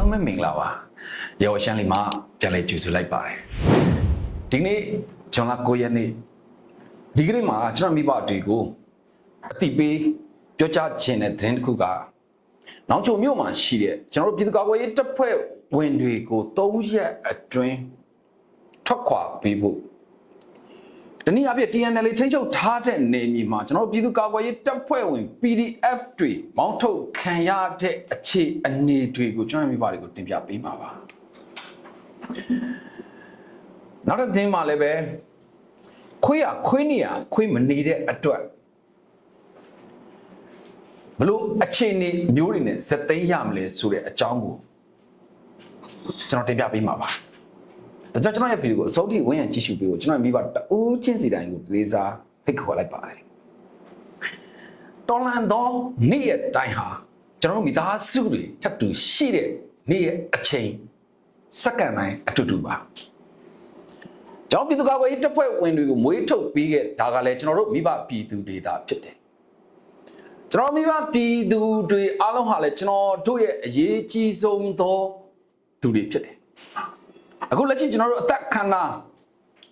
လုံးပဲမင်္ဂလာပါရေဝရှမ်းလေးမှာပြန်လဲကြိုဆိုလိုက်ပါတယ်ဒီနေ့ဇွန်လ9ရက်နေ့ဒီကနေ့မှာကျွန်တော်မိဘတွေကိုအတိပေးပြောကြားခြင်းတဲ့သတင်းတစ်ခုကနောင်ချုံမြို့မှာရှိတဲ့ကျွန်တော်တို့ပြည်သူ့ကာကွယ်ရေးတပ်ဖွဲ့ဝင်တွေကို3ရက်အတွင်းထွက်ခွာပေးဖို့ ဒီနေ့အပြည့် TNL ချင်းချုပ်ထားတဲ့နေမြေမှာကျွန်တော်တို့ပြည်သူ့ကာကွယ်ရေးတပ်ဖွဲ့ဝင် PDF တွေမောင်းထုတ်ခံရတဲ့အခြေအနေတွေကိုကျွန်တော်မိဘတွေကိုတင်ပြပေးမှာပါနောက်တစ်သင်းမှာလည်းပဲခွေးရခွေးနေရခွေးမနေတဲ့အတွက်ဘလို့အခြေအနေမျိုးတွေနဲ့ဇက်သိမ်းရမလဲဆိုတဲ့အကြောင်းကိုကျွန်တော်တင်ပြပေးမှာပါ ဒါကြောင့်ကျွန်တော်ရဲ့ဗီဒီယိုကိုအဆုံးထိဝင်ရကြည့်ရှုပေးဖို့ကျွန်တော်မိဘတအိုးချင်းစီတိုင်းကိုလေးစားဖိတ်ခေါ်လိုက်ပါတယ်တော်လန်သောနေ့ရက်တိုင်းဟာကျွန်တော်တို့မိသားစုတွေထပ်တူရှိတဲ့နေ့ရက်အချိန်စက္ကန့်တိုင်းအတူတူပါကျွန်တော်ပြည်သူ့ကာကွယ်ရေးတပ်ဖွဲ့ဝင်တွေကိုမွေးထုတ်ပြီးခဲ့ဒါကလည်းကျွန်တော်တို့မိဘပြည်သူတွေသာဖြစ်တယ်ကျွန်တော်မိဘပြည်သူတွေအားလုံးဟာလည်းကျွန်တော်တို့ရဲ့အရေးကြီးဆုံးသောသူတွေဖြစ်တယ် အခုလက်ရှိကျွန်တော်တို့အသက်ခန္ဓာ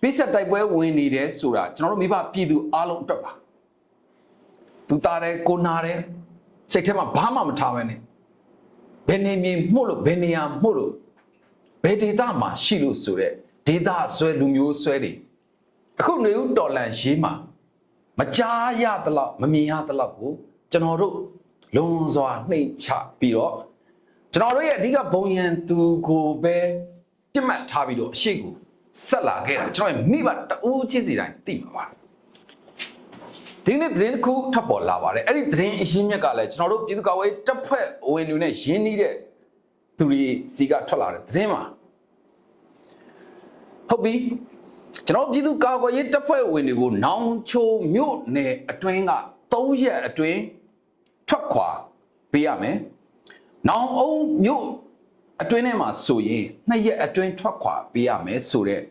ပိဆက်တိုက်ပွဲဝင်နေတယ်ဆိုတာကျွန်တော်တို့မိဘပြည်သူအားလုံးအတွက်ပါသူသားတယ်ကိုနာတယ်စိတ်ထဲမှာဘာမှမထားပဲနဲ့ဘယ်နေမြေမှုလို့ဘယ်နေရာမှုလို့ဘယ်ဒေသမှာရှိလို့ဆိုတဲ့ဒေသဆွဲလူမျိုးဆွဲတွေအခုနေဦးတော်လန်ရေးမှာမကြားရသလောက်မမြင်ရသလောက်ကိုကျွန်တော်တို့လုံစွာနှိမ့်ချပြီးတော့ကျွန်တော်တို့ရဲ့အဓိကဘုံရန်သူကိုပဲ ပြစ်မှတ်ထားပြီးတော့အရှိကိုဆက်လာခဲ့တာကျွန်တော်ရဲ့မိဘတအိုးချစ်စီတိုင်းသိမှာပါဒီနေ့သတင်းတစ်ခုထပ်ပေါ်လာပါတယ်အဲ့ဒီသတင်းအရင်းမြစ်ကလည်းကျွန်တော်တို့ပြည်သူ့ကာကွယ်ရေးတပ်ဖွဲ့ဝင်တွေနဲ့ရင်းနှီးတဲ့သူတွေစီကထွက်လာတဲ့သတင်းမှာဟုတ်ပြီကျွန်တော်ပြည်သူ့ကာကွယ်ရေးတပ်ဖွဲ့ဝင်တွေကိုနောင်ချိုမြို့နယ်အတွင်းက3ရက်အတွင်းထွက်ခွာပေးရမယ်။နောင်အောင်မြို့ အတွင်းထဲမှာဆိုရင်2ရက်အတွင်းထွက်ခွာပေးရမယ်ဆိုတော့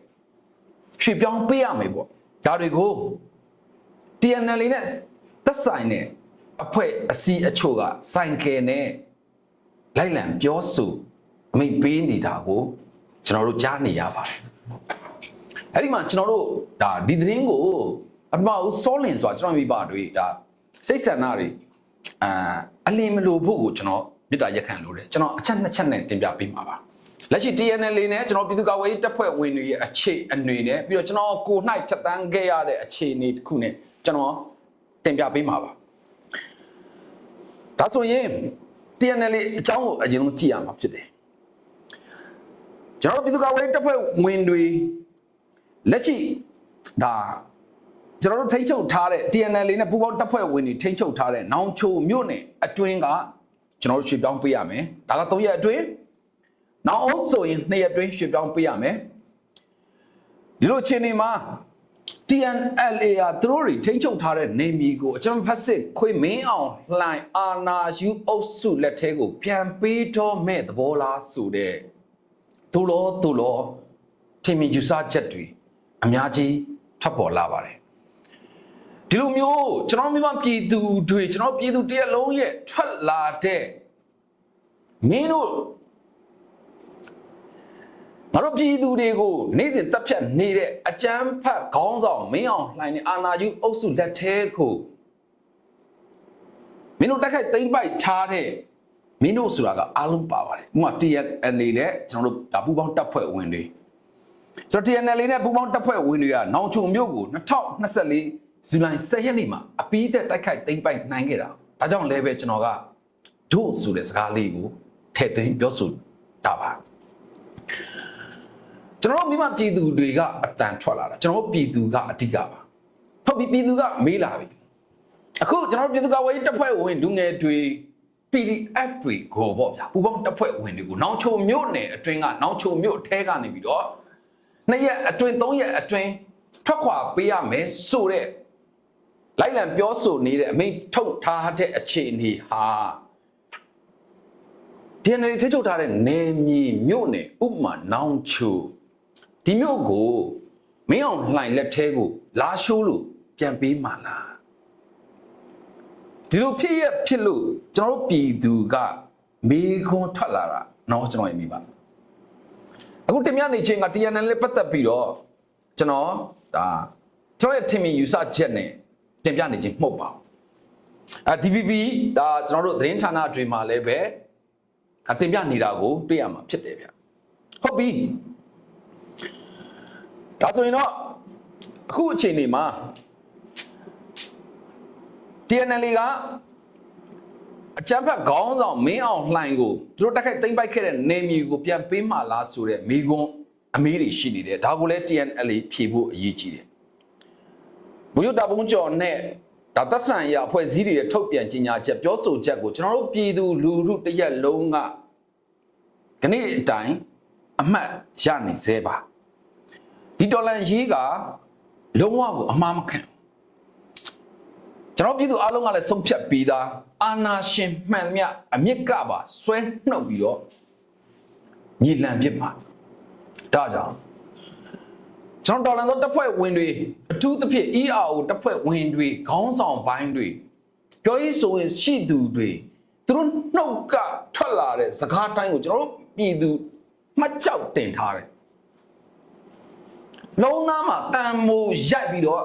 ရွှေ့ပြောင်းပေးရမယ်ပေါ့။ဒါတွေကို TNL နဲ့သက်ဆိုင်တဲ့အဖွဲ့အစည်းအချို့ကစိုင်ကယ်နဲ့လိုက်လံပြောဆိုအမိန့်ပေးနေတာကိုကျွန်တော်တို့ကြားနေရပါတယ်။အဲ့ဒီမှာကျွန်တော်တို့ဒါဒီသတင်းကိုအပမဦးစောလင်ဆိုတာကျွန်တော်မိဘတွေဒါစိတ်ဆန္ဒတွေအာအလင်းမလို့ဖို့ကိုကျွန်တော် မြစ်တာရက်ခံလို့တယ်ကျွန်တော်အချက်နှစ်ချက်နဲ့တင်ပြပေးမှာပါလက်ရှိ TNL နဲ့ကျွန်တော်ပြည်သူ့ကာကွယ်ရေးတပ်ဖွဲ့ဝင်တွေရဲ့အခြေအနေနဲ့ပြီးတော့ကျွန်တော်ကို၌ဖြတ်တန်းခဲ့ရတဲ့အခြေအနေတစ်ခုနဲ့ကျွန်တော်တင်ပြပေးမှာပါဒါဆိုရင် TNL အကြောင်းကိုအရင်ဆုံးကြည့်ရမှာဖြစ်တယ်ကျွန်တော်ပြည်သူ့ကာကွယ်ရေးတပ်ဖွဲ့ဝင်တွေလက်ရှိဒါကျွန်တော်တို့ထိန်းချုပ်ထားတဲ့ TNL နဲ့ပူးပေါင်းတပ်ဖွဲ့ဝင်တွေထိန်းချုပ်ထားတဲ့နောင်ချိုမြို့နယ်အတွင်းက ကျွန်တော်တို့ရွှေ့ပြောင်းပေးရမယ်ဒါက3ရက်အတွင်းနောက်အောင်ဆိုရင်2ရက်အတွင်းရွှေ့ပြောင်းပေးရမယ်ဒီလိုအခြေအနေမှာ TNLA ဟာသူတို့တွေထိန်းချုပ်ထားတဲ့နေမီကိုအကြံဖက်စစ်ခွေမင်းအောင်လှိုင်အာနာယူအုပ်စုလက်ထဲကို ပြန်ပေးတော့မဲ့သဘောလားဆိုတဲ့သူလောသူလောထင်မြင်ယူဆချက်တွေအများကြီးထွက်ပေါ်လာပါတယ် ဒီလိုမျိုးကျွန်တော်မိမပြည်သူတွေကျွန်တော်ပြည်သူတရက်လုံးရဲ့ထွက်လာတဲ့မင်းတို့ငါတို့ပြည်သူတွေကိုနေ့စဉ်တပ်ဖြတ်နေတဲ့အကြမ်းဖက်ခေါင်းဆောင်မင်းအောင်လှိုင်နေအာနာယူအုပ်စုလက်ထဲကိုမင်းတို့တက်ခိုက်သိမ့်ပိုက်ထားတဲ့မင်းတို့ဆိုတာကအားလုံးပါပါတယ်ဥပမာ TNL နဲ့ကျွန်တော်တို့ဒါပူပေါင်းတပ်ဖွဲ့ဝင်တွေဆိုတော့ TNL နဲ့ပူပေါင်းတပ်ဖွဲ့ဝင်တွေကနောင်ချုံမြို့ကို2024 ဇူလိုင်10ရက်နေ့မှာအပီးသက်တိုက်ခိုက်သိမ့်ပိုက်နိုင်ခဲ့တာဒါကြောင့်လည်းပဲကျွန်တော်ကတို့ဆိုတဲ့စကားလေးကိုထည့်သွင်းပြောဆိုတာပါကျွန်တော်တို့မိမပြည်သူတွေကအတန်ထွက်လာတာကျွန်တော်တို့ပြည်သူကအဓိကပါဟုတ်ပြီပြည်သူကမေးလာပြီအခုကျွန်တော်တို့ပြည်သူကဝေးတပ်ဖွဲ့ဝင်လူငယ်တွေ PDF တွေကိုပေါ့ဗျာပူပေါင်းတပ်ဖွဲ့ဝင်တွေကိုနောင်ချိုမြို့နယ်အတွင်းကနောင်ချိုမြို့အထဲကနေပြီးတော့နှစ်ရက်အတွင်းသုံးရက်အတွင်းထွက်ခွာပေးရမယ်ဆိုတဲ့ လိုက်လံပြောဆိုနေတဲ့အမိန့်ထုတ်ထားတဲ့အခြေအနေဟာ DNA ထိချုပ်ထားတဲ့နေမြေမြို့နယ်ဥပမာနောင်ချိုဒီမြို့ကိုမင်းအောင်လှိုင်လက်ထဲကို လာရှိုးလို့ပြန်ပေးမှလားဒီလိုဖြစ်ရဖြစ်လို့ကျွန်တော်တို့ပြည်သူကမေခွန်းထွက်လာတာ เนาะကျွန်တော်ရေးမိပါအခုတင်ပြနေချင်းက TNL လေးပတ်သက်ပြီးတော့ကျွန်တော်ဒါကျွန်တော်ရဲ့ထင်မြင်ယူဆချက်နဲ့ တင်ပြနေချင်းမဟုတ်ပါဘူးအဲ DVB ဒါကျွန်တော်တို့သတင်းဌာနတွေမှာလည်းပဲအတင်ပြနေတာကိုတွေ့ရမှာဖြစ်တယ်ဗျဟုတ်ပြီဒါဆိုရင်တော့အခုအချိန်နေမှာ TNL ကအကြမ်းဖက်ခေါင်းဆောင်မင်းအောင်လှိုင်ကိုသူတို့တက်ခိုက်သိမ်းပိုက်ခဲ့တဲ့နေမြေကိုပြန်ပေးမှလားဆိုတဲ့မိကွန်းအမေးတွေရှိနေတယ်ဒါကိုလည်း TNL ဖြေဖို့အရေးကြီးတယ် ဘုရုတာဘုံကျော်နဲ့ဒါသက်ဆိုင်ရာအဖွဲ့အစည်းတွေရဲ့ထုတ်ပြန်ကြေညာချက်ပြောဆိုချက်ကိုကျွန်တော်တို့ပြည်သူလူထုတစ်ရက်လုံးကခဏအတိုင်းအမှတ်ရနေသေးပါဒီတော်လန်ရေးကလုံးဝကိုအမှားမခံဘူးကျွန်တော်ပြည်သူအားလုံးကလည်းဆုံးဖြတ်ပြီးသားအာနာရှင်မှန်သမျှအမြင့်ကပါဆွဲနှုတ်ပြီးတော့မြေလံပစ်ပါဒါကြောင့် ကျွန်တော်တော်လန်သောတပ်ဖွဲ့ဝင်တွေအထူးသဖြင့် ERO တပ်ဖွဲ့ဝင်တွေခေါင်းဆောင်ပိုင်းတွေပြောရေးဆိုရင်ရှိသူတွေသူတို့နှုတ်ကထွက်လာတဲ့စကားတိုင်းကိုကျွန်တော်တို့ပြည်သူမှတ်ကြောက်တင်ထားတယ်လုံးသားမှာတန်မိုးရိုက်ပြီးတော့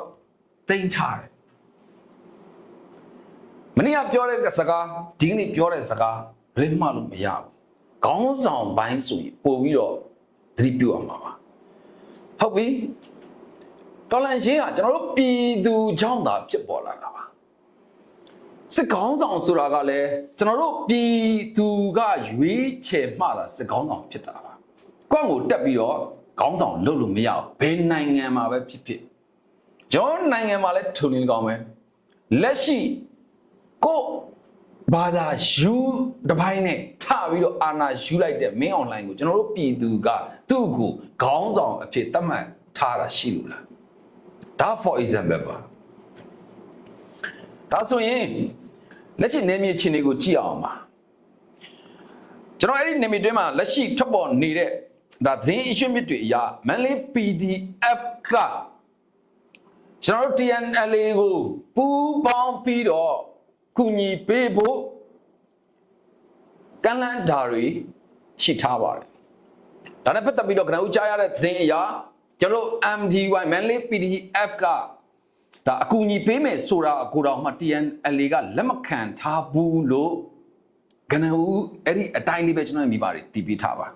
တင်ထားတယ်မနေ့ကပြောတဲ့စကားဒီကနေ့ပြောတဲ့စကားလွဲမှလို့မရဘူးခေါင်းဆောင်ပိုင်းဆိုရင်ပို့ပြီးတော့သတိပြုအောင်ပါပါ ဟုတ်ပြီတော်လန်ရှင်းကကျွန်တော်တို့ပြည်သူချောင်းသာဖြစ်ပေါ်လာတာပါစစ်ကောင်းဆောင်ဆိုတာကလည်းကျွန်တော်တို့ပြည်သူကရွေးချယ်မှလာစစ်ကောင်းဆောင်ဖြစ်တာပါကွန့်ကိုတက်ပြီးတော့ခေါင်းဆောင်လုပ်လို့မရဘူးဘယ်နိုင်ငံမှာပဲဖြစ်ဖြစ်ကျွန်တော်နိုင်ငံမှာလည်းထုံနေကောင်းပဲလက်ရှိကို ဘာသာယူတစ်ပိုင်းနဲ့ထပြီးတော့အာနာယူလိုက်တဲ့မင်းအွန်လိုင်းကိုကျွန်တော်တို့ပြည်သူကသူ့ကိုခေါင်းဆောင်အဖြစ်သတ်မှတ်ထားတာရှိလို့လားဒါ for example ပါဒါဆိုရင်လက်ရှိနေမြေချင်းတွေကိုကြည့်အောင်ပါကျွန်တော်အဲ့ဒီနေမြေတွင်းမှာလက်ရှိထွက်ပေါ်နေတဲ့ဒါသတင်း issue မြစ်တွေအရာ Manly PDF ကကျွန်တော်တို့ TNLA ကိုပူးပေါင်းပြီးတော့ ကူညီပေးဖို့ကန့်လန့်ဓာရီရှိထားပါတယ်ဒါနဲ့ပတ်သက်ပြီးတော့ကနဦးကြားရတဲ့သတင်းအရာကျွန်တော် MDY Manly PDF ကဒါအကူအညီပေးမယ်ဆိုတာကိုတော့မှ TNLA ကလက်မခံထားဘူးလို့ကနဦးအဲ့ဒီအတိုင်းလေးပဲကျွန်တော်မိပါတယ်တည်ပြီးထားပါ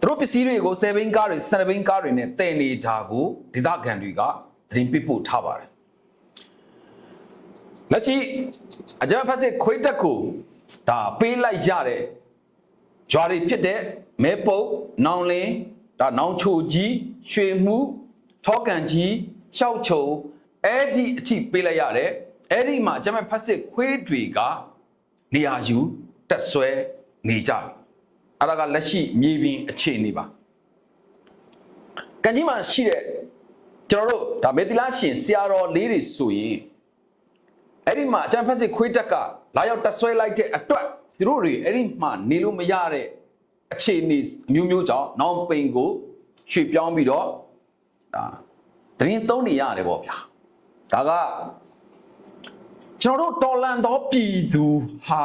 သူတို့ပစ္စည်းတွေကို7ဘင်းကားတွေ7ဘင်းကားတွေနဲ့တည်နေတာကိုဒေသခံတွေကသတင်းပေးပို့ထားပါတယ် လက်ရှိအကြမ်းဖက်စစ်ခွေးတက်ကိုဒါပေးလိုက်ရတဲ့ဂျွာတွေဖြစ်တဲ့မဲပုတ်နောင်လင်းဒါနောင်ချိုကြီးရွှေမှုထောကန်ကြီးရှောက်ချုံအဲ့ဒီအထိပေးလိုက်ရတယ်အဲ့ဒီမှာအကြမ်းဖက်စစ်ခွေးတွေကနေရာယူတက်ဆွဲနေကြပြီအဲ့ဒါကလက်ရှိမြေပြင်အခြေအနေပါကန်ကြီးမှာရှိတဲ့ကျွန်တော်တို့ဒါမေတီလာရှင်ဆရာတော်လေးတွေဆိုရင် အဲ့ဒီမှာအကျန်ဖက်စစ်ခွေးတက်ကလာရောက်တက်ဆွဲလိုက်တဲ့အတွက်သူတို့တွေအဲ့ဒီမှာနေလို့မရတဲ့အခြေအနေမျိုးမျိုးကြောင့်နောင်ပိန်ကိုရွှေ့ပြောင်းပြီးတော့ဒါတရင်သုံးနေရတယ်ပေါ့ဗျာဒါကကျွန်တော်တို့တော်လန်သောပြည်သူဟာ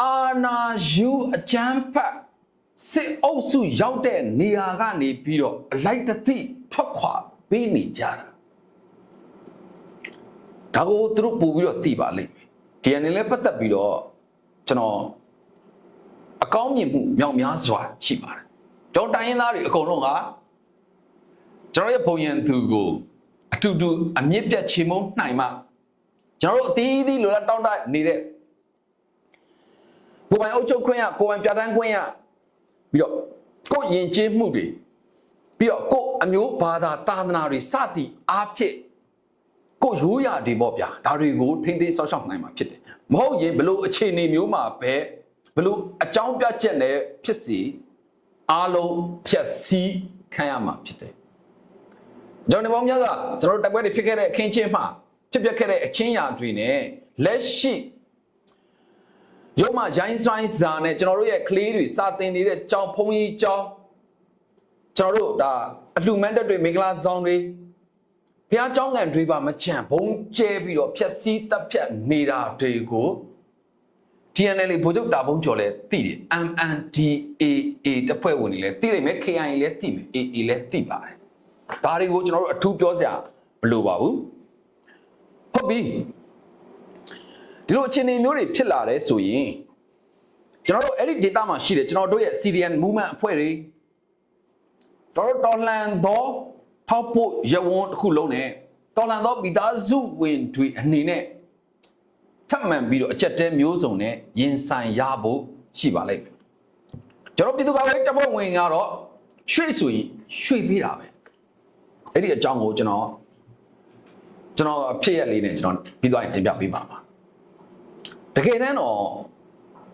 အာနာယူအကျန်းဖတ်စစ်အုပ်စုရောက်တဲ့နေရာကနေပြီးတော့အလိုက်တသိထွက်ခွာပေးနေကြတာ ဒါကိုသူတို့ပို့ပြီးတော့သိပါလိမ့်မယ်ဒီအနေနဲ့ပတ်သက်ပြီးတော့ကျွန်တော်အကောင်းမြင်မှုမြောက်များစွာရှိပါတယ်ကျွန်တော်တိုင်းရင်းသားတွေအကုန်လုံးကကျွန်တော်ရဲ့ဘုံရန်သူကိုအတူတူအမြင့်ပြတ်ချေမုန်းနိုင်မှကျွန်တော်တို့အသီးသီးလိုလားတောင်းတနေတဲ့ကိုယ်ပိုင်အုပ်ချုပ်ခွင့်ရကိုယ်ပိုင်ပြဋ္ဌာန်းခွင့်ရပြီးတော့ကိုယ်ယဉ်ကျေးမှုတွေပြီးတော့ကိုယ်အမျိုးဘာသာသာသနာတွေစသည်အားဖြင့် ကိုယ်ရိုးရာတွေပေါ့ဗျာဒါတွေကိုထိမ့်သိမ်းဆောက်ရှောက်နိုင်မှာဖြစ်တယ်မဟုတ်ရင်ဘလို့အခြေအနေမျိုးမှာပဲဘလို့အကြောင်းပြချက်နဲ့ဖြစ်စီအားလုံးဖြတ်စည်းခံရမှာဖြစ်တယ်ကျွန်တော်ဒီပေါင်းများစွာကျွန်တော်တို့တက်ပွဲတွေဖြစ်ခဲ့တဲ့အခင်းချင်းမှာဖြစ်ပျက်ခဲ့တဲ့အချင်းရာတွေနဲ့လက်ရှိရုံမှာရိုင်းစွိုင်းစာနဲ့ကျွန်တော်တို့ရဲ့ကလေးတွေစာသင်နေတဲ့ကြောင်ဖုံးကြီးကြောင်ကျွန်တော်တို့ဒါအလှမန်းတက်တွေမင်္ဂလာဆောင်တွေ ဘုရားကျောင်းကန်တွေပါမချန့်ဘုံကျဲပြီးတော့ဖြက်စီးတပ်ဖြတ်နေတာတွေကို TNL ဗိုလ်ချုပ်တာဘုံကျော်လည်းသိတယ် MNDAA တပ်ဖွဲ့ဝင်တွေလည်းသိလိမ့်မယ် KIA လည်းသိမယ် AA လည်းသိပါတယ်ဒါတွေကိုကျွန်တော်တို့အထူးပြောစရာမလိုပါဘူးဟုတ်ပြီဒီလိုအခြေအနေမျိုးတွေဖြစ်လာတယ်ဆိုရင်ကျွန်တော်တို့အဲ့ဒီ data မှာရှိတယ်ကျွန်တော်တို့ရဲ့ CDN movement အဖွဲ့တွေတော်တော်တော်လန်သော ထောက်ဖို့ရဝန်းတစ်ခုလုံးနဲ့တော်လန်သောမိသားစုဝင်တွေအနေနဲ့ထပ်မံပြီးတော့အချက်တဲမျိုးစုံနဲ့ရင်ဆိုင်ရဖို့ရှိပါလိမ့်မယ်ကျွန်တော်ပြည်သူ့ကာကွယ်ရေးတပ်ဖွဲ့ဝင်ကတော့ရွှေ့ဆိုရင်ရွှေ့ပေးတာပဲအဲ့ဒီအကြောင်းကိုကျွန်တော်ကျွန်တော်အဖြစ်ရက်လေးနဲ့ကျွန်တော်ပြီးသွားရင်တင်ပြပေးပါမှာတကယ်တမ်းတော့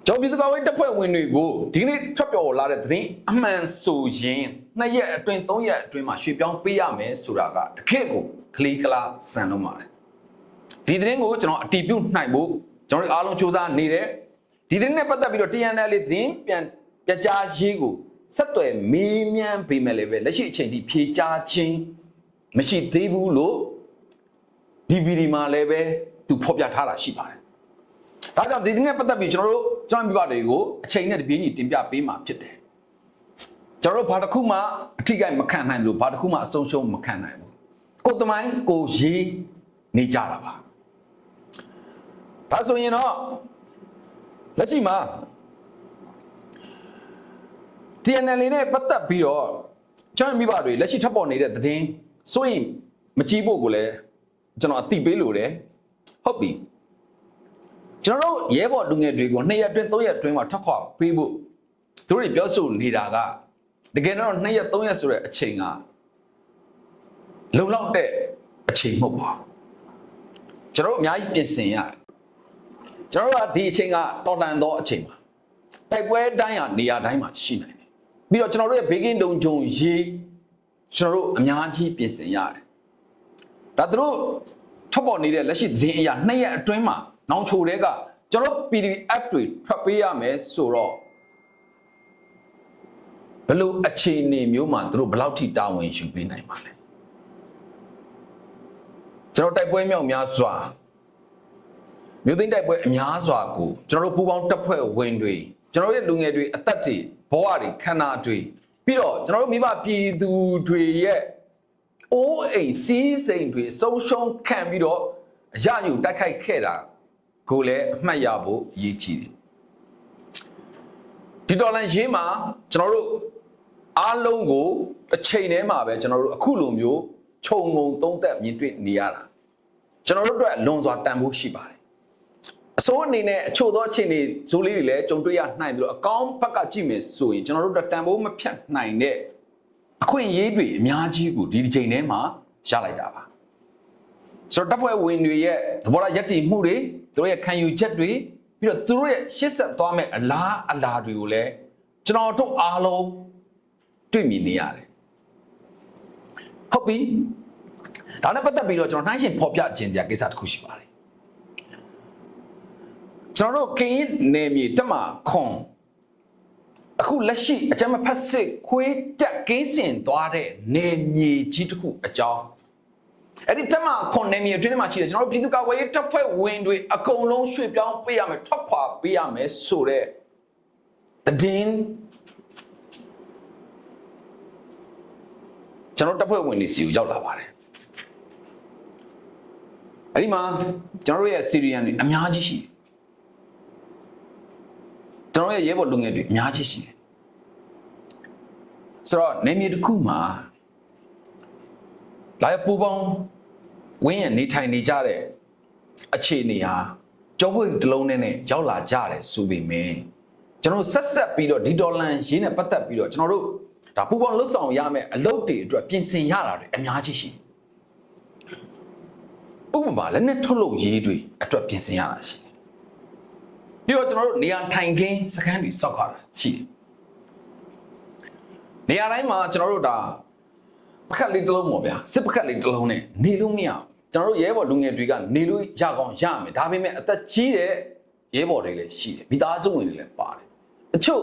ကျွန်တော်ပြည်သူ့ကာကွယ်ရေးတပ်ဖွဲ့ဝင်တွေကိုဒီကနေ့ထွက်ပြောလာတဲ့သတင်းအမှန်ဆိုရင် နှစ်ရက်အတွင်းသုံးရက်အတွင်းမှာရွှေ့ပြောင်းပေးရမယ်ဆိုတာကတကယ့်ကိုကလေးကလာစံတော့မှာလေဒီသတင်းကိုကျွန်တော်အတီးပြုတ်နိုင်ဖို့ကျွန်တော်တို့အားလုံးစူးစမ်းနေတယ်ဒီသတင်းနဲ့ပတ်သက်ပြီးတော့ TNL လေးသတင်းပြန်ပြကြားရေးကိုဆက်သွယ်မေးမြန်းပေးမယ်လေပဲလက်ရှိအချိန်ထိဖြေကြားခြင်းမရှိသေးဘူးလို့ DVD မှာလည်းပဲသူဖော်ပြထားတာရှိပါတယ်ဒါကြောင့်ဒီသတင်းနဲ့ပတ်သက်ပြီးကျွန်တော်တို့ကျွန်တော်မိဘတွေကိုအချိန်နဲ့တပြေးညီတင်ပြပေးမှာဖြစ်တယ် ကျွန်တော်တို့ဘာတစ်ခုမှအထိကိမခံနိုင်ဘူးဘာတစ်ခုမှအဆုံးရှုံးမခံနိုင်ဘူးကိုယ်တမိုင်းကိုရေးနေကြတာပါဒါဆိုရင်တော့လက်ရှိမှာ TNL လေးနဲ့ပတ်သက်ပြီးတော့ကျွန်တော်မိဘတွေလက်ရှိထပ်ပေါ်နေတဲ့သတင်းစိုးရင်မကြည့်ဖို့ကိုလည်းကျွန်တော်အသိပေးလို့တယ်ဟုတ်ပြီကျွန်တော်တို့ရဲဘော်လူငယ်တွေကိုနှစ်ရက်အတွင်းသုံးရက်အတွင်းမှာထပ်ခွာပေးဖို့သူတို့တွေပြောဆိုနေတာက တကယ်တော့နှစ်ရက်သုံးရက်ဆိုတဲ့အချိန်ကလုံလောက်တဲ့အချိန်မဟုတ်ပါဘူးကျွန်တော်တို့အများကြီးပြင်ဆင်ရတယ်ကျွန်တော်တို့ကဒီအချိန်ကတော်လှန်သောအချိန်ပါတိုက်ပွဲတိုင်းဟာနေရာတိုင်းမှာရှိနိုင်တယ်ပြီးတော့ကျွန်တော်တို့ရဲ့ဘေးကင်းတုံဂျုံရေးကျွန်တော်တို့အများကြီးပြင်ဆင်ရတယ်ဒါသူတို့ထပ်ပေါ်နေတဲ့လက်ရှိသတင်းအရာနှစ်ရက်အတွင်းမှာနောင်ချိုတဲ့ကကျွန်တော်တို့ PDF တွေထွက်ပေးရမယ်ဆိုတော့ ဘယ်လိုအခြေအနေမျိုးမှာသူတို့ဘယ်လောက်ထိတာဝန်ယူပေးနိုင်ပါလဲကျွန်တော်တိုက်ပွဲမြောက်များစွာမြို့သိမ်းတိုက်ပွဲအများစွာကိုကျွန်တော်တို့ပူပေါင်းတပ်ဖွဲ့ဝင်တွေကျွန်တော်တို့ရဲ့လူငယ်တွေအသက်တွေဘဝတွေခန္ဓာတွေပြီးတော့ကျွန်တော်တို့မိဘပြည်သူတွေရဲ့အိုးအိမ်စီးစိမ်တွေဆုံးရှုံးခံပြီးတော့အရယူတိုက်ခိုက်ခဲ့တာကိုလည်းအမှတ်ရဖို့ရည်ကြည်တယ်ဒီဒေါ်လာရေးမှာကျွန်တော်တို့ အားလုံးကိုတစ်ချိန်တည်းမှာပဲကျွန်တော်တို့အခုလိုမျိုးခြုံငုံသုံးသက်မြင်တွေ့နေရတာကျွန်တော်တို့အတွက်လွန်စွာတန်ဖိုးရှိပါတယ်အစိုးအနေနဲ့အချို့သောအခြေအနေဇိုးလေးတွေလည်းကြုံတွေ့ရနိုင်တယ်လို့အကောင့်ဘက်ကကြည့်မယ်ဆိုရင်ကျွန်တော်တို့တန်ဖိုးမဖြတ်နိုင်တဲ့အခွင့်အရေးတွေအများကြီးကိုဒီဒီချိန်ထဲမှာရလိုက်တာပါဆိုတော့တပ်ဖွဲ့ဝင်တွေရဲ့သဘောထားယက်တီမှုတွေသူတို့ရဲ့ခံယူချက်တွေပြီးတော့သူတို့ရဲ့ရှစ်ဆက်သွားမဲ့အလားအလာတွေကိုလည်းကျွန်တော်တို့အားလုံး တွေ့မြင်နေရတယ်ဟုတ်ပြီဒါနဲ့ပတ်သက်ပြီးတော့ကျွန်တော်နှိုင်းရှင်ဖော်ပြခြင်းစရာကိစ္စတစ်ခုရှိပါတယ်ကျွန်တော်တို့ကင်းနယ်မြေတက်မှာခွန်အခုလက်ရှိအကြမ်းမဖက်စစ်ခွေးတက်ကင်းစင်သွားတဲ့နယ်မြေကြီးတစ်ခုအကြောင်းအဲ့ဒီတက်မှာခွန်နယ်မြေအတွင်းမှာရှိတယ်ကျွန်တော်တို့ပြည်သူ့ကာကွယ်ရေးတပ်ဖွဲ့ဝင်တွေအကုန်လုံးရွှေ့ပြောင်းပေးရမယ်ထွက်ခွာပေးရမယ်ဆိုတဲ့တည်င်း ကျွန်တော်တပ်ဖွဲ့ဝင်တွေစီကိုရောက်လာပါတယ်အဲ့ဒီမှာကျွန်တော်တို့ရဲ့စီရီယန်တွေအများကြီးရှိတယ်ကျွန်တော်ရဲ့ရဲဘော်လူငယ်တွေအများကြီးရှိတယ်ဆိုတော့နေမြေတစ်ခုမှာလာရပူပေါင်းဝင်းရနေထိုင်နေကြတဲ့အခြေအနေဟာကြောပွေတစ်လုံးနဲ့နဲ့ရောက်လာကြတယ်ဆိုပေမဲ့ကျွန်တော်တို့ဆက်ဆက်ပြီးတော့ဒီဒေါ်လန်ရင်းနဲ့ပတ်သက်ပြီးတော့ကျွန်တော်တို့ ဒါပူပေါင်းလှုပ်ဆောင်ရမယ့်အလုပ်တွေအတွက်ပြင်ဆင်ရတာတွေအများကြီးရှိတယ်ဥပမာလည်းနဲ့ထုတ်လုပ်ရေးတွေအတွက်ပြင်ဆင်ရတာရှိတယ်ပြီးတော့ကျွန်တော်တို့နေရာထိုင်ခင်းစခန်းတွေစောက်ရတာရှိတယ်။နေရာတိုင်းမှာကျွန်တော်တို့ဒါပကတ်လေးတစ်လုံးပေါ့ဗျာစစ်ပကတ်လေးတစ်လုံးနဲ့နေလို့မရဘူးကျွန်တော်တို့ရဲဘော်လူငယ်တွေကနေလို့ရကောင်းရမယ်ဒါပေမဲ့အသက်ကြီးတဲ့ရဲဘော်တွေလည်းရှိတယ်မိသားစုဝင်တွေလည်းပါတယ်အချို့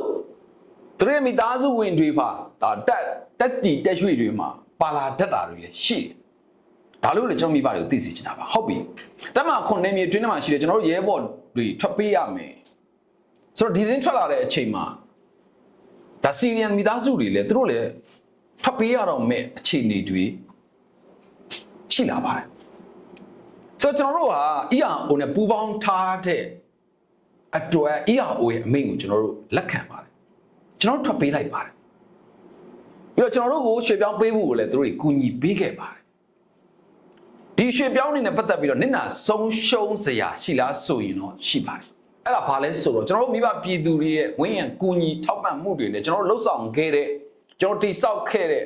သူတို့ရဲ့မိသားစုဝင်တွေပါဒါတက်တက်တီတက်ရွှေတွေမှာပါလာတတ်တာတွေလည်းရှိတယ်ဒါလို့လည်းကျွန်တော်မိဘတွေကိုသိစေချင်တာပါဟုတ်ပြီတက်မှာခွန်နေမြေတွင်းထဲမှာရှိတယ်ကျွန်တော်တို့ရဲဘော်တွေထွက်ပေးရမယ်ဆိုတော့ဒီတင်းထွက်လာတဲ့အချိန်မှာဒါစီရီယန်မိသားစုတွေလည်းသူတို့လည်းဖတ်ပေးရတော့မဲ့အခြေအနေတွေရှိလာပါတယ်ဆိုတော့ကျွန်တော်တို့ဟာ ERO နဲ့ပူးပေါင်းထားတဲ့အတွက် ERO ရဲ့အမိန့်ကိုကျွန်တော်တို့လက်ခံပါတယ် ကျွန်တော်တို့ထွက်ပေးလိုက်ပါတယ်ပြီးတော့ကျွန်တော်တို့ကိုရွှေ့ပြောင်းပေးဖို့ကိုလည်းသူတို့တွေကူညီပေးခဲ့ပါတယ်ဒီရွှေ့ပြောင်းနေနဲ့ပတ်သက်ပြီးတော့နင့်နာဆုံးရှုံးစရာရှိလားဆိုရင်တော့ရှိပါတယ်အဲ့ဒါဘာလဲဆိုတော့ကျွန်တော်တို့မိဘပြည်သူတွေရဲ့ဝင်းရံကူညီထောက်ပံ့မှုတွေနဲ့ကျွန်တော်တို့လှုပ်ဆောင်ခဲ့တဲ့ကျွန်တော်တိဆောက်ခဲ့တဲ့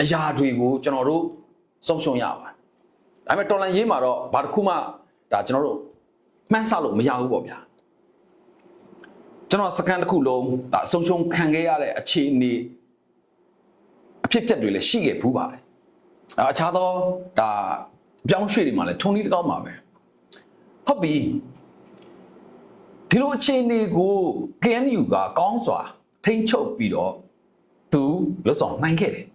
အရာတွေကိုကျွန်တော်တို့ဆုံးရှုံးရပါတယ်ဒါပေမဲ့တော်လန်ရေးမှာတော့ဘာတစ်ခုမှဒါကျွန်တော်တို့မှန်းဆလို့မရဘူးပေါ့ဗျာ ကျွန်တော်စကန်တစ်ခုလုံးဒါဆုံးရှုံးခံခဲ့ရတဲ့အခြေအနေအဖြစ်အပျက်တွေလည်းရှိခဲ့ဘူးပါတယ်အဲအခြားသောဒါပြောင်းရွှေ့တွေမှာလည်းထုံးနည်းတစ်ကောင်းပါပဲဟုတ်ပြီဒီလိုအခြေအနေကို KNU ကကောင်းစွာ ထိန်းချုပ်ပြီးတော့သူလွတ်ဆောင်နိုင်ခဲ့တယ်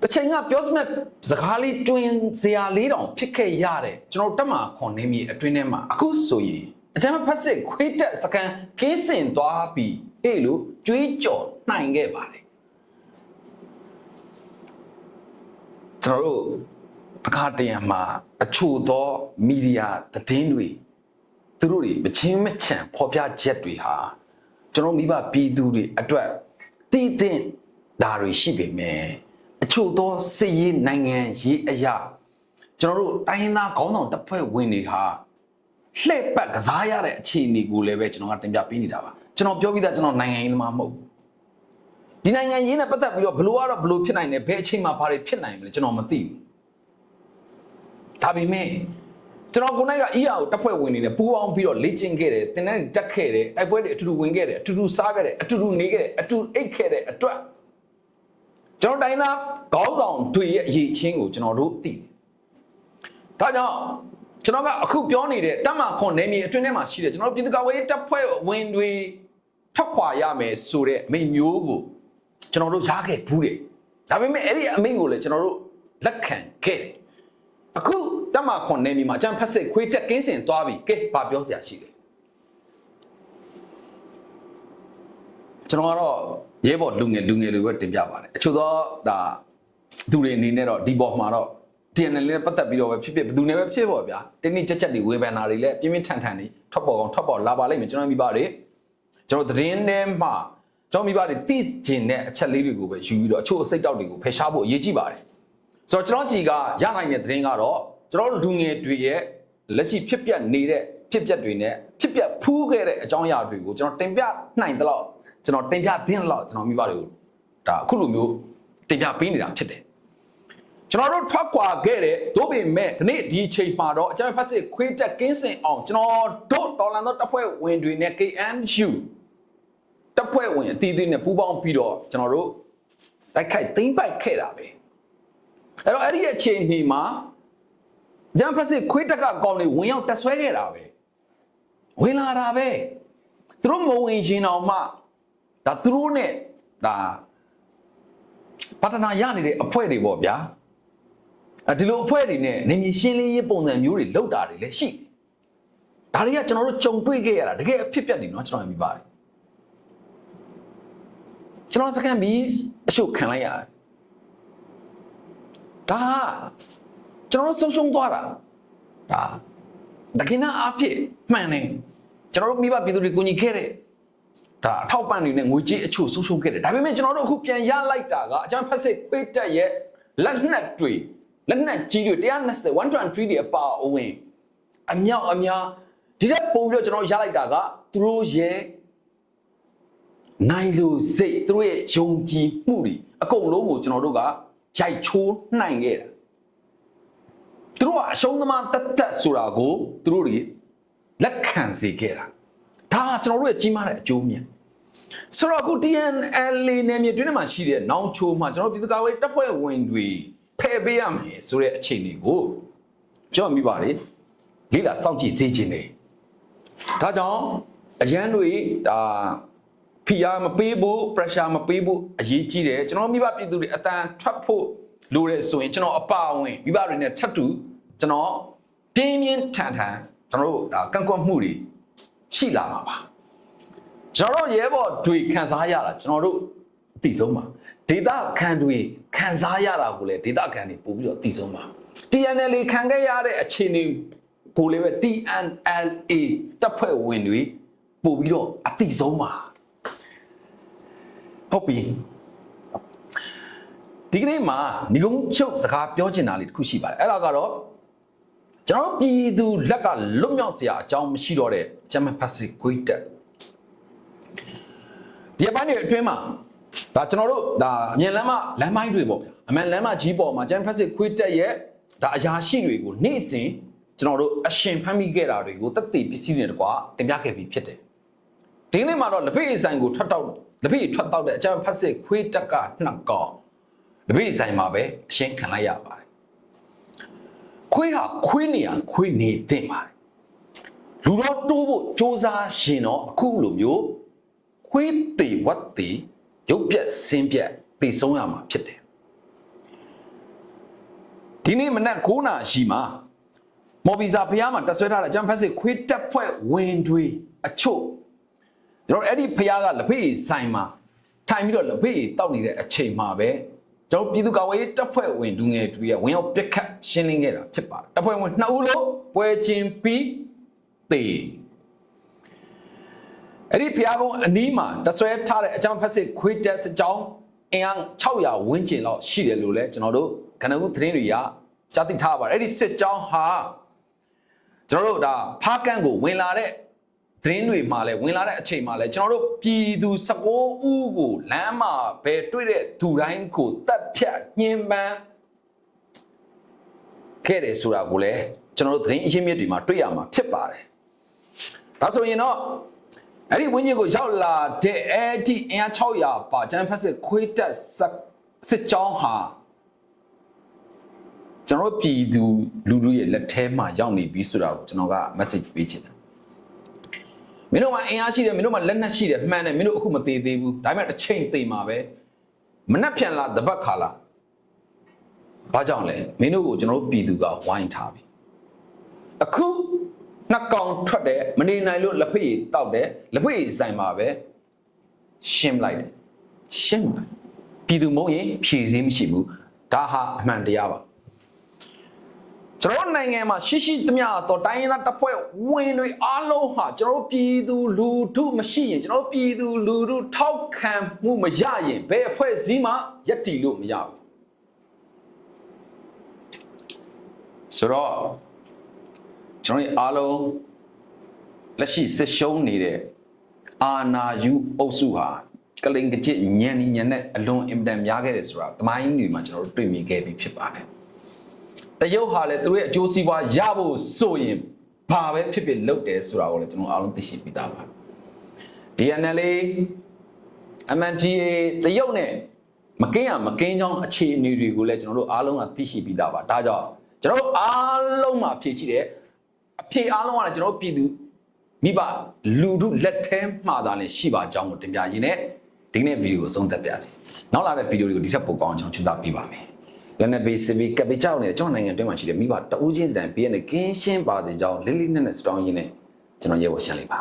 တစ်ချိန်ကပြောစမဲ့စကားလေးတွင်စရာလေးတောင်ဖြစ်ခဲ့ရတယ်ကျွန်တော်တက်မှာခွန်နေမြေအတွင်းထဲမှာအခုဆိုရင် အချမ်းဖက်စစ်ခွေးတက်စကန်ကင်းစင်သွားပြီးဟေ့လို့ကြွေးကြော်နိုင်ခဲ့ပါတယ်ကျွန်တော်တို့တခါတရံမှာအချို့သောမီဒီယာသတင်းတွေသူတို့တွေမချင်းမချန်ဖော်ပြချက်တွေဟာကျွန်တော်မိဘပြည်သူတွေအတွက်တည်တဲ့ဒါတွေရှိပေမဲ့အချို့သောစစ်ရေးနိုင်ငံရေးအရာကျွန်တော်တို့တိုင်းရင်းသားခေါင်းဆောင်တပ်ဖွဲ့ဝင်တွေဟာ လှည့်ပတ်ကစားရတဲ့အခြေအနေကိုလည်းပဲကျွန်တော်ကတင်ပြပေးနေတာပါကျွန်တော်ပြောပြီးသားကျွန်တော်နိုင်ငံရေးသမားမဟုတ်ဘူးဒီနိုင်ငံရေးနဲ့ပတ်သက်ပြီးတော့ဘလို့ကတော့ဘလို့ဖြစ်နိုင်တယ်ဘယ်အချိန်မှာဘာတွေဖြစ်နိုင်မလဲကျွန်တော်မသိဘူးဒါပေမဲ့ကျွန်တော်ကိုယ်နိုင်က ER ကိုတပ်ဖွဲ့ဝင်နေတယ်ပူးပေါင်းပြီးတော့လေ့ကျင့်ခဲ့တယ်သင်တန်းတွေတက်ခဲ့တယ်တိုက်ပွဲတွေအတူတူဝင်ခဲ့တယ်အတူတူစားခဲ့တယ်အတူတူနေခဲ့တယ်အတူအိတ်ခဲ့တယ်အတွက်ကျွန်တော်တိုင်းသားခေါင်းဆောင်တွေရဲ့အရေးချင်းကိုကျွန်တော်တို့သိတယ်ဒါကြောင့် ကျွန်တော်ကအခုပြောနေတဲ့တပ်မခွန်နေမြေအတွင်းထဲမှာရှိတယ်ကျွန်တော်တို့ပြည်သူ့ကာကွယ်ရေးတပ်ဖွဲ့ဝင်တွေထွက်ခွာရမယ်ဆိုတဲ့အမိန့်မျိုးကိုကျွန်တော်တို့ရားခဲ့ဘူးတယ်ဒါပေမဲ့အဲ့ဒီအမိန့်ကိုလည်းကျွန်တော်တို့လက်ခံခဲ့တယ်အခုတက်မခွန်နေမြေမှာအကျန်းဖက်စစ်ခွေးတက်ကင်းစင်သွားပြီကဲဘာပြောစရာရှိလဲကျွန်တော်ကတော့ရဲဘော်လူငယ်လူငယ်တွေပဲတင်ပြပါတယ်အချို့သောဒါသူတွေအနေနဲ့တော့ဒီပေါ်မှာတော့ TNL နဲ့ပတ်သက်ပြီးတော့ပဲဖြစ်ဖြစ်ဘယ်သူနဲ့ပဲဖြစ်ပေါ့ဗျာတင်းတင်းကြက်ကြက်တွေဝေဖန်တာတွေလည်းပြင်းပြင်းထန်ထန်တွေထွက်ပေါ်ကောင်ထွက်ပေါ်လာပါလိမ့်မယ်ကျွန်တော်မိဘတွေကျွန်တော်သတင်းထဲမှာကျွန်တော်မိဘတွေသိကျင်တဲ့အချက်လေးတွေကိုပဲယူပြီးတော့အချို့အစိတ်တောက်တွေကိုဖယ်ရှားဖို့အရေးကြီးပါတယ်ဆိုတော့ကျွန်တော်စီကရနိုင်တဲ့သတင်းကတော့ကျွန်တော်လူငယ်တွေရဲ့လက်ရှိဖြစ်ပျက်နေတဲ့ဖြစ်ပျက်တွေနဲ့ဖြစ်ပျက်ဖူးခဲ့တဲ့အကြောင်းအရာတွေကိုကျွန်တော်တင်ပြနိုင်တဲ့လောက်ကျွန်တော်တင်ပြသင့်တဲ့လောက်ကျွန်တော်မိဘတွေကိုဒါအခုလိုမျိုးတင်ပြပေးနေတာဖြစ်တယ် ကျွန်တော်တို့ထွက်ခွာခဲ့တဲ့ဒို့ပေမဲ့ဒီနေ့ဒီအချိန်မှာတော့အကြမ်းဖက်စစ်ခွေးတက်ကင်းစင်အောင်ကျွန်တော်တို့တော်လန်သောတပ်ဖွဲ့ဝင်တွေနဲ့ KNU တပ်ဖွဲ့ဝင်အသီးသီးနဲ့ပူးပေါင်းပြီးတော့ကျွန်တော်တို့တိုက်ခိုက်သိမ်းပိုက်ခဲ့တာပဲအဲ့တော့အဲ့ဒီအချိန်ဒီမှာဂျမ်ဖက်စစ်ခွေးတက်ကကောင်တွေဝင်ရောက်တက်ဆွဲခဲ့တာပဲဝင်လာတာပဲသူတို့မဝင်ရင်တော့မှဒါသူတို့နဲ့ဒါပါတနာရနေတဲ့အဖွဲ့တွေပေါ့ဗျာအဲ ဒီလိုအဖွဲ့တွေနဲ့နေမြေရှင်းလင်းရေးပုံစံမျိုးတွေလောက်တာတွေလည်းရှိဒါတွေကကျွန်တော်တို့ကြုံတွေ့ခဲ့ရတာတကယ်အဖြစ်ပြက်နေเนาะကျွန်တော်မြင်ပါတယ်ကျွန်တော်စကန်ပြီးအရှုပ်ခံလိုက်ရတယ်ဒါကျွန်တော်ဆုံးရှုံးသွားတာဒါတကယ်နာအဖြစ်မှန်တယ်ကျွန်တော်တို့မိဘပြည်သူတွေကိုညီခဲ့တဲ့ဒါအထောက်ပံ့တွေနဲ့ငွေကြေးအချို့ဆုံးရှုံးခဲ့တယ်ဒါပေမဲ့ကျွန်တော်တို့အခုပြန်ရလိုက်တာကအကျန်းဖက်စစ်ပိတ်တက်ရဲ့လက်နက်တွေ လက်နက်ကြီးတွေ120 123တွေအပါအဝင်အမြောက်အများဒီတက်ပုံပြီးတော့ကျွန်တော်ရလိုက်တာကသူတို့ရဲ့နိုင်လူစိတ်သူတို့ရဲ့ယုံကြည်မှုတွေအကုန်လုံးကိုကျွန်တော်တို့ကရိုက်ချိုးနိုင်ခဲ့တာသူတို့ကအရှုံးသမားတက်တက်ဆိုတာကိုသူတို့တွေလက်ခံစေခဲ့တာဒါကကျွန်တော်တို့ရဲ့ကြီးမားတဲ့အကျိုးမြတ်ဆိုတော့အခု TNL နယ်မြေတွင်းထဲမှာရှိတဲ့နောင်ချိုမှာကျွန်တော်ပြည်သူ့ကာကွယ်တပ်ဖွဲ့ဝင်တွေ ဖယ်ပေးရမယ်ဆိုတဲ့အခြေအနေကိုကျွန်တော်မိပါတယ်လိလာစောင့်ကြည့်စေခြင်းတယ်ဒါကြောင့်အရန်တွေဒါဖိအားမပေးဖို့ pressure မပေးဖို့အရေးကြီးတယ်ကျွန်တော်မိဘပြည်သူတွေအတန်ထွက်ဖို့လိုတယ်ဆိုရင်ကျွန်တော်အပါအဝင်မိဘတွေနဲ့ထပ်တူကျွန်တော်ပြင်းပြင်းထန်ထန်ကျွန်တော်တို့ဒါကန့်ကွက်မှုတွေရှိလာမှာပါကျွန်တော်တို့ရဲဘော်တွေခံစားရတာကျွန်တော်တို့ အသိဆုံးပါဒေတာခံတွေခံစားရတာကိုလည်းဒေတာခံတွေပို့ပြီးတော့အသိဆုံးပါ TNL ခံခဲ့ရတဲ့အခြေအနေကိုလည်းပဲ TNLA တပ်ဖွဲ့ဝင်တွေပို့ပြီးတော့အသိဆုံးပါဟုတ်ပြီဒီကနေ့မှာညီကုန်းချုပ်စကားပြောချင်တာလေးတစ်ခုရှိပါတယ်အဲ့ဒါကတော့ကျွန်တော်တို့ပြည်သူလက်ကလွတ်မြောက်စရာအကြောင်းမရှိတော့တဲ့ဂျမန်ဖက်စစ်ခွေးတက်ဒီအပိုင်းတွေအတွင်းမှာ ဒါကျွန်တော်တို့ဒါအမြန်လမ်းမလမ်းမိုင်းတွေပေါ့ဗျာအမြန်လမ်းမကြီးပေါ်မှာဂျမန်ဖက်စစ်ခွေးတက်ရဲ့ဒါအရာရှိတွေကိုနေ့စဉ်ကျွန်တော်တို့အရှင်ဖမ်းမိခဲ့တာတွေကိုတက်တည်ပစ္စည်းတွေတကွာတင်ပြခဲ့ပြီးဖြစ်တယ်ဒီနေ့မှာတော့လက်ဖေးဆိုင်ကိုထွက်တော့လက်ဖေးထွက်တော့တဲ့အဂျမန်ဖက်စစ်ခွေးတက်ကနှက်ကောလက်ဖေးဆိုင်မှာပဲအရှင်းခံလိုက်ရပါတယ်ခွေးဟာခွေးနေရခွေးနေသင့်ပါတယ်လူတော့တိုးဖို့စ조사ရှင်တော့အခုလိုမျိုးခွေးတေဝတ်တေ ရုပ်ပြက်ဆင်းပြက်တေဆုံးရမှာဖြစ်တယ်ဒီနေ့မနက်9နာရီမှာမော်ဘီဇာဖျားမှာတက်ဆွဲထားတဲ့အကြံဖက်စစ်ခွေးတက်ဖွဲ့ဝင်တွေအချို့ကျွန်တော်တို့အဲ့ဒီဖျားကလက်ဖေးဆိုင်မှာထိုင်ပြီးတော့လက်ဖေးတောက်နေတဲ့အချိန်မှာပဲကျွန်တော်ပြည်သူ့ကာကွယ်ရေးတပ်ဖွဲ့ဝင်လူငယ်တွေရဲ့ဝင်ရောက်ပစ်ခတ်ရှင်းလင်းခဲ့တာဖြစ်ပါတယ်တပ်ဖွဲ့ဝင်နှစ်ဦးလုံးပွဲချင်းပြီးတေ အဲ့ဒီဖျားကုန်းအနီးမှာတဆွဲထားတဲ့အကြောင်းဖက်စစ်ခွေးတက်စကြောင်းအင်အား600ဝန်းကျင်လောက်ရှိတယ်လို့လည်းကျွန်တော်တို့ကနဦးသတင်းတွေကကြားသိထားပါတယ်အဲ့ဒီစစ်ကြောင်းဟာကျွန်တော်တို့ဒါဖားကန့်ကိုဝင်လာတဲ့သတင်းတွေမှာလဲဝင်လာတဲ့အချိန်မှာလဲကျွန်တော်တို့ပြည်သူ19ဦးကိုလမ်းမှာဘယ်တွေ့တဲ့သူတိုင်းကိုတပ်ဖြတ်ညှဉ်းပန်းခဲ့တယ်ဆိုတာကိုလည်းကျွန်တော်တို့သတင်းအရှင်းမြစ်တွေမှာတွေ့ရမှာဖြစ်ပါတယ်ဒါဆိုရင်တော့ အဲ့ဒီဝင်းကြီးကိုရောက်လာတဲ့အဲ့ဒီအင်အား600ပါကျန်ဖက်စစ်ခွေးတက်စစ်ကြောင်းဟာကျွန်တော်တို့ပြည်သူလူလူရဲ့လက်ထဲမှာရောက်နေပြီဆိုတာကိုကျွန်တော်က message ပေးချင်တယ်မင်းတို့မှာအင်အားရှိတယ်မင်းတို့မှာလက်နက်ရှိတယ်မှန်တယ်မင်းတို့အခုမသေးသေးဘူးဒါပေမဲ့တစ်ချိန်သေးမှာပဲမနှက်ဖြန်လာတပတ်ခါလာဘာကြောင့်လဲမင်းတို့ကိုကျွန်တော်တို့ပြည်သူကဝိုင်းထားပြီအခု နှစ်ကောင်ထွက်တယ်မနေနိုင်လို့လက်ဖက်ရည်တောက်တယ်လက်ဖက်ရည်ဆိုင်မှာပဲရှင်းလိုက်တယ်ရှင်းပါပြည်သူမုံရင်ဖြည့်စည်းမရှိဘူးဒါဟာအမှန်တရားပါကျွန်တော်နိုင်ငံမှာရှိရှိသမျှတော့တိုင်းရင်းသားတပ်ဖွဲ့ဝင်တွေအားလုံးဟာကျွန်တော်ပြည်သူလူထုမရှိရင်ကျွန်တော်ပြည်သူလူထုထောက်ခံမှုမရရင်ဘယ်အဖွဲ့အစည်းမှယက်တီလို့မရဘူးဆိုတော့ ကျွန်တော်ရဲ့အားလုံးလက်ရှိစစ်ရှုံးနေတဲ့အာနာယူအုပ်စုဟာကလိန်ကကြစ်ညံနေညံနဲ့အလွန်အင်တန်များခဲ့တယ်ဆိုတာသမိုင်းတွေမှာကျွန်တော်တို့တွေ့မြင်ခဲ့ပြီးဖြစ်ပါတယ်တရုတ်ဟာလည်းသူတို့ရဲ့အကျိုးစီးပွားရဖို့ဆိုရင်ဘာပဲဖြစ်ဖြစ်လုပ်တယ်ဆိုတာကိုလည်းကျွန်တော်အားလုံးသိရှိပြီးသားပါ DNL MNTA တရုတ်နဲ့မကင်းရမကင်းကြောင်းအခြေအနေတွေကိုလည်းကျွန်တော်တို့အားလုံးကသိရှိပြီးသားပါဒါကြောင့်ကျွန်တော်တို့အားလုံးမှာဖြည့်ကြည့်တယ် အဖြေအားလုံးကလည်းကျွန်တော်တို့ပြည်သူမိဘလူထုလက်ထဲမှာသာလည်းရှိပါကြောင်းကိုတင်ပြရင်းနဲ့ဒီနေ့ဗီဒီယိုကိုဆုံးသက်ပါစီနောက်လာတဲ့ဗီဒီယိုတွေကိုဒီထက်ပိုကောင်းအောင်ကျွန်တော်ချူစားပေးပါမယ်လက်နက်ဘေးစစ်ဘေးကပ်ဘေးကြောက်နေတဲ့ကျွန်တော်နိုင်ငံတွင်းမှာရှိတဲ့မိဘတအူးချင်းစတိုင်ဘေးနဲ့ကင်းရှင်းပါတဲ့ကြောင်းလေးလေးနက်နက်စတောင်းရင်းနဲ့ကျွန်တော်ရဲဘော်ရှင်းလိုက်ပါ